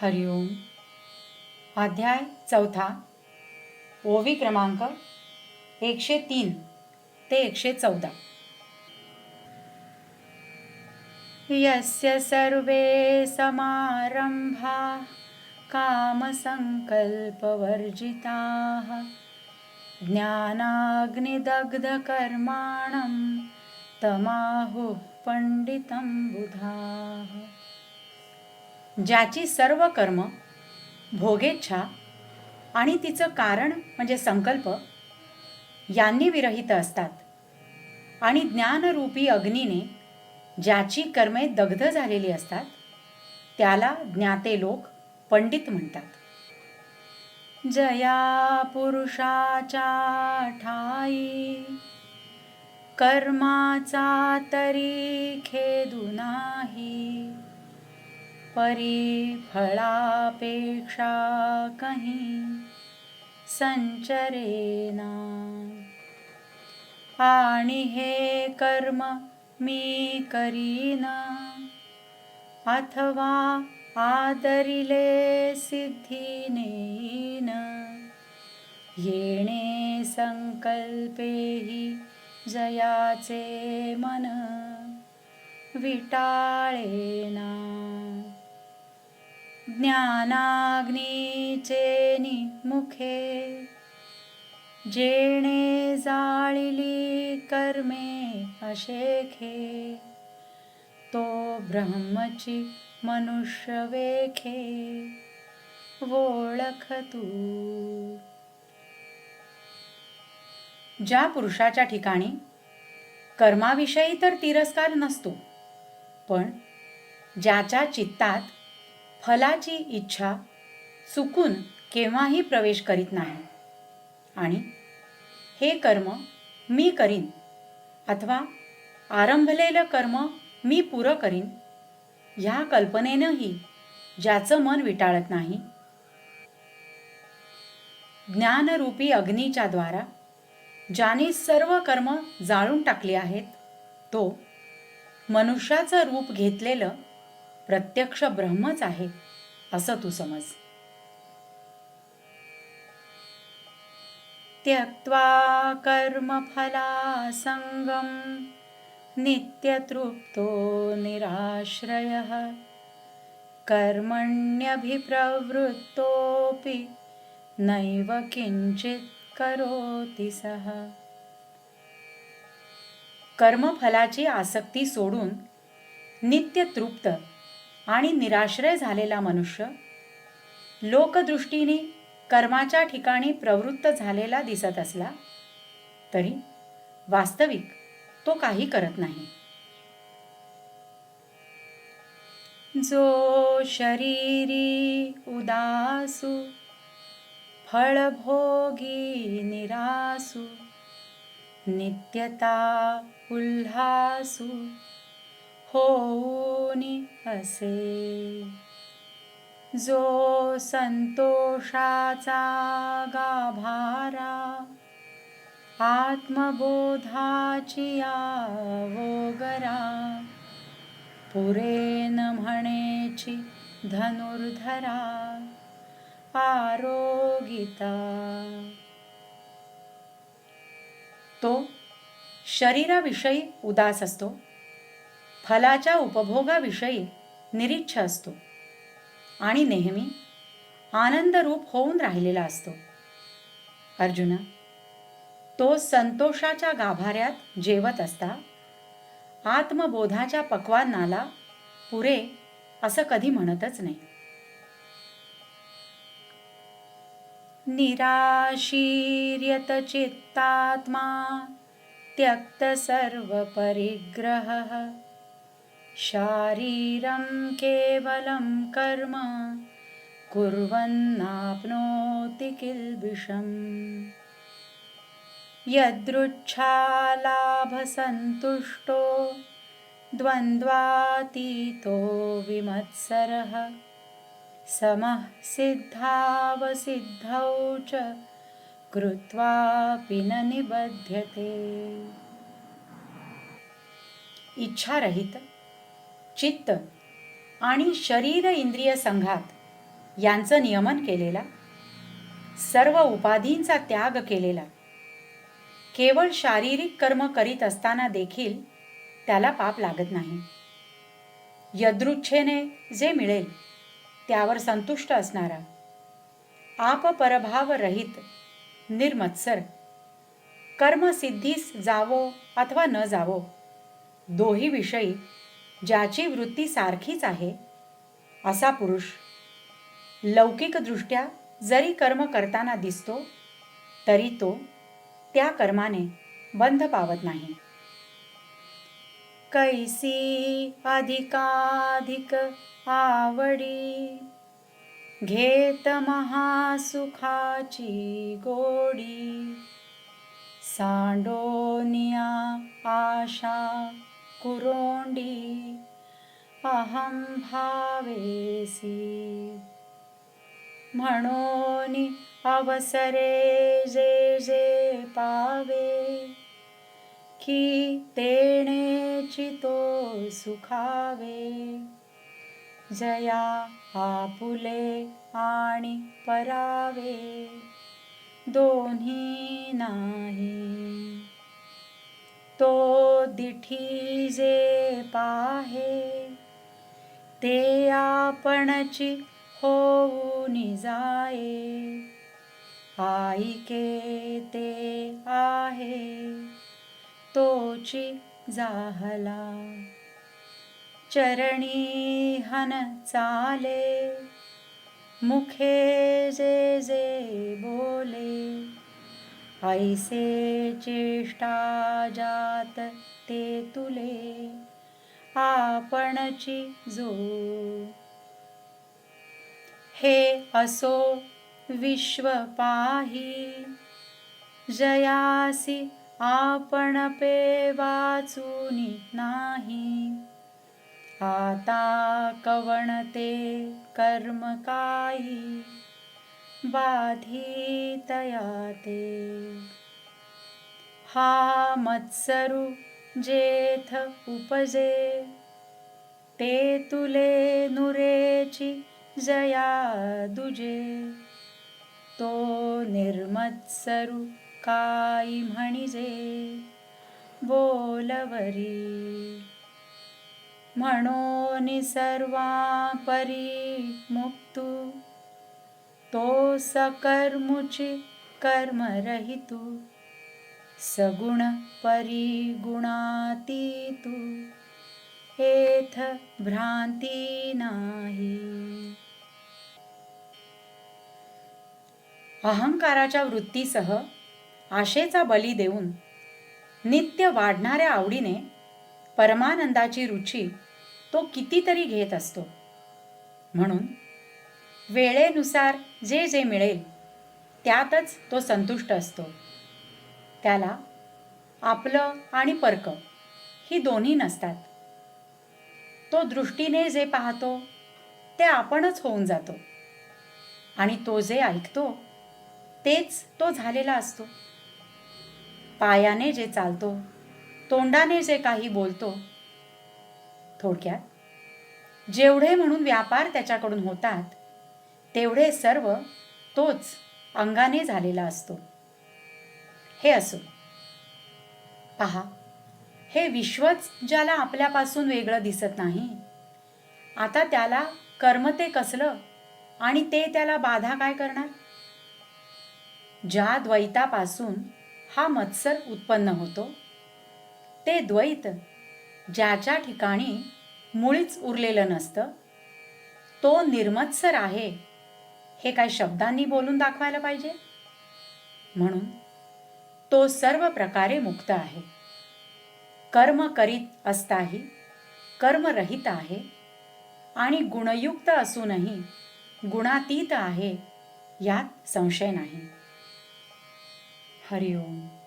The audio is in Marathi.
हरिओम अध्याय चौथा. ओवी क्रमांक एकशे तीन ते एकशे चौदा. यस्य सर्वे समारंभा कामसङ्कल्पवर्जिताः. ज्ञानाग्निदग्धकर्माणं तमाहुः पण्डितं बुधाः. ज्याची सर्व कर्म भोगेच्छा आणि तिचं कारण म्हणजे संकल्प यांनी विरहित असतात. आणि ज्ञानरूपी अग्नीने ज्याची कर्मे दग्ध झालेली असतात त्याला ज्ञाते लोक पंडित म्हणतात. जया पुरुषाच्या ठाई कर्माचा तरी खेदू नाही. परी फळापेक्षा कहीं संचरेना। आणि हे कर्म मी करीन अथवा आदरिले सिद्धीनेन येणे संकल्पेही जयाचे मन विटाळेना। ज्ञानाग्नीचे मुखे जेणे जाळिली कर्मे अशेखे तो ब्रह्मची मनुष्य वेखे ओळख तू. ज्या पुरुषाच्या ठिकाणी कर्माविषयी तर तिरस्कार नसतो पण ज्याच्या चित्तात फलाची इच्छा चुकून केव्हाही प्रवेश करीत नाही. आणि हे कर्म मी करीन अथवा आरंभलेलं कर्म मी पुरं करीन ह्या कल्पनेनंही ज्याचं मन विटाळत नाही. ज्ञानरूपी अग्नीच्या द्वारा ज्याने सर्व कर्म जाळून टाकली आहेत तो मनुष्याचं रूप घेतलेलं प्रत्यक्ष ब्रह्मच आहे असं तू समज. त्यक्त्वा कर्मफलासङ्गं नित्यतृप्तो निराश्रयः कर्मण्यभिप्रवृत्तोऽपि नैव किञ्चित् करोति सः. कर्मफलाची आसक्ती सोडून नित्यतृप्त आणि निराश्रय झालेला मनुष्य लोकदृष्टीने कर्माच्या ठिकाणी प्रवृत्त झालेला दिसत असला तरी वास्तविक तो काही करत नाही. जो शरीरी उदासू फळभोगी निरासू नित्यता उल्हासू होऊनी असे. जो संतोषाचा गाभारा आत्मबोधाची आवोगरा पुरेन म्हणेची धनुर्धरा आरोगिता. तो शरीराविषयी उदास असतो. फलाच्या उपभोगाविषयी निरीच्छ असतो आणि नेहमी आनंदरूप होऊन राहिलेला असतो. अर्जुना तो संतोषाच्या गाभाऱ्यात जेवत असता आत्मबोधाच्या पक्वानाला पुरे असं कधी म्हणतच नाही. निराशीर्यत चित्तात्मा त्यक्त सर्व परिग्रह शारीरं केवलं कर्म कुर्वन्नाप्नोति किल्बिषम्। यदृच्छालाभसन्तुष्टो द्वन्द्वातीतो विमत्सरः। समः सिद्धावसिद्धौ च कृत्वापि न निबध्यते। इच्छारहित। चित्त आणि शरीर इंद्रिय संघात यांचं नियमन केलेला सर्व उपाधींचा त्याग केलेला केवळ शारीरिक कर्म करीत असताना देखील त्याला पाप लागत नाही. यदृच्छेने जे मिळेल त्यावर संतुष्ट असणारा आप परभाव रहित निर्मत्सर कर्मसिद्धीस जावो अथवा न जावो दोही विषयी ज्याची वृत्ती सारखीच आहे. असा पुरुष लौकिकदृष्ट्या जरी कर्म करताना दिसतो तरी तो त्या कर्माने बंध पावत नाही. कैसी अधिकाधिक आवडी घेत महासुखाची गोडी सांडोनिया आशा कुरोंडी अहं भावेसी। म्हणून अवसरे जे जे पावे की तेणे चितो सुखावे। जया आपुले आणि परावे दोन्ही नाही। तो दिठी जे पाहे ते आपणची होऊन जाये. आईके ते आहे तोची जाहला. चरणी हन चाले मुखे जे जे बोले ऐसे चेष्टा जात ते तुले आपणची जो हे असो विश्व पाही जयासी आपण पे वाचूनी नाही. आता कवणते कर्म काही बाधितया ते हा मत्सरु जेथ उपजे ते तुले नुरेची जया दुजे। तो निर्मत्सरु काई म्हणिजे बोलवरी। म्हणून सर्वा परी मुक्तू। तो सकर्मुची कर्म रहितू सगुण परिगुणातीतु एथ भ्रांती नाही. अहंकाराच्या वृत्तीसह आशेचा बली देऊन नित्य वाढणाऱ्या आवडीने परमानंदाची रुची तो कितीतरी घेत असतो. म्हणून वेळेनुसार जे जे मिळेल त्यातच तो संतुष्ट असतो. त्याला आपलं आणि परक ही दोन्ही नसतात. तो दृष्टीने जे पाहतो ते आपणच होऊन जातो. आणि तो जे ऐकतो तेच तो झालेला असतो. पायाने जे चालतो तोंडाने जे काही बोलतो थोडक्यात जेवढे म्हणून व्यापार त्याच्याकडून होतात तेवढे सर्व तोच अंगाने झालेला असतो. हे असो. पहा हे विश्वच ज्याला आपल्यापासून वेगळं दिसत नाही आता त्याला कर्म ते कसलं आणि ते त्याला बाधा काय करणार? ज्या द्वैतापासून हा मत्सर उत्पन्न होतो ते द्वैत ज्याच्या ठिकाणी मुळीच उरलेलं नसतं तो निर्मत्सर आहे. हे काय शब्दांनी बोलून दाखवायला पाहिजे? म्हणून तो सर्व प्रकारे मुक्त आहे. कर्म करीत असताही कर्मरहित आहे आणि गुणयुक्त असूनही गुणातीत आहे यात संशय नाही. हरिओम.